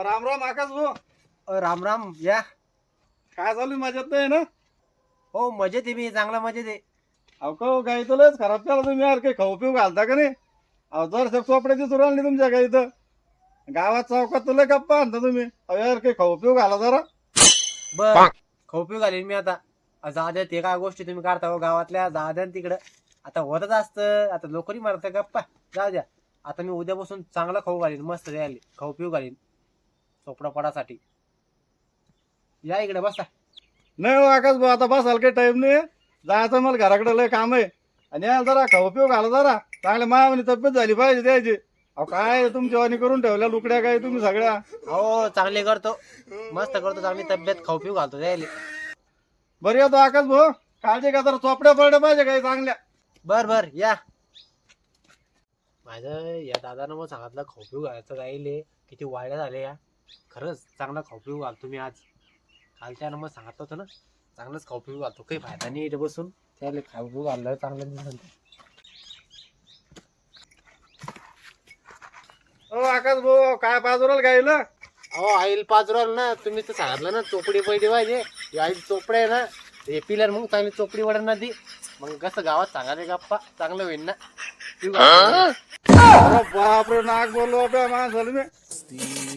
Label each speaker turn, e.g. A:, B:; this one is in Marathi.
A: राम राम आकाश भाऊ.
B: अ, राम राम या.
A: काय चालू आहे मजेत नाही ना?
B: हो मजेत आहे मी चांगला मजेत आहे.
A: अहो का गाई तुलाच खराब केला तुम्ही यार काही खाऊ पिऊ घालता का नाही? अहो जर सब चोपड्याची सुरू आणली तुमच्या गाई इथं गावात चौकात तुला गप्पा आणता तुम्ही. अहो यार काही खाऊ पिऊ घाला जरा.
B: बर खाऊ पिऊ घालीन मी आता. जाऊ द्या ते काय गोष्टी तुम्ही काढता हो गावातल्या. जाऊ द्या ना तिकडं. आता होतच असतं. आता लोकरी मारत गप्पा. जाऊ द्या. आता मी उद्यापासून चांगला खाऊ घालीन मस्त द्यायला खाऊ पिऊ घालीन. चोपडा पडासाठी या इकडे बसा.
A: नाही हो आकाश भाऊ आता बसाल काही टाइम नाही. जायचं मला घराकडे लय काम आहे. आणि यार जरा खाऊ पिऊ घाला जरा. चांगल्या मायावानी तब्येत झाली पाहिजे द्यायची अहो काय तुमची वाणी करून ठेवल्या लुकड्या काय तुम्ही सगळ्या?
B: हो चांगले करतो. मस्त करतो चांगली तब्येत खाऊ पिऊ घालतो द्यायला
A: बरं येतो आकाश भाऊ. काळजी का जरा चोपड्या पडल्या पाहिजे काही चांगल्या?
B: बर बर या. माझं या दादानं मग सांगितलं खाऊ पिऊ घालायचं राहिले. किती वाड्या झाले या. खरंच चांगला खाऊ पिऊ घालतो मी आज. काल त्यानं मग सांगितलं होतं ना चांगलंच खाऊ पिऊ घालतो. काही फायदा नाही इथे बसून. त्याला खाऊ पिऊ घाललं चांगलं
A: हो आकाश भाऊ काय बाजूला गायला
B: अहो आईल पाचराल ना. तुम्ही तर सांगितलं ना चोपडी पैडी पाहिजे. ही आईल चोपडे आहे ना. हे पिलर मग चांगली चोपडी वडा ना ती मग कसं गावात सांगायला गप्पा. चांगलं होईल ना. पिऊ घालतो.
A: अरे बापरे नाक बोललो आपल्या माणसाला मी.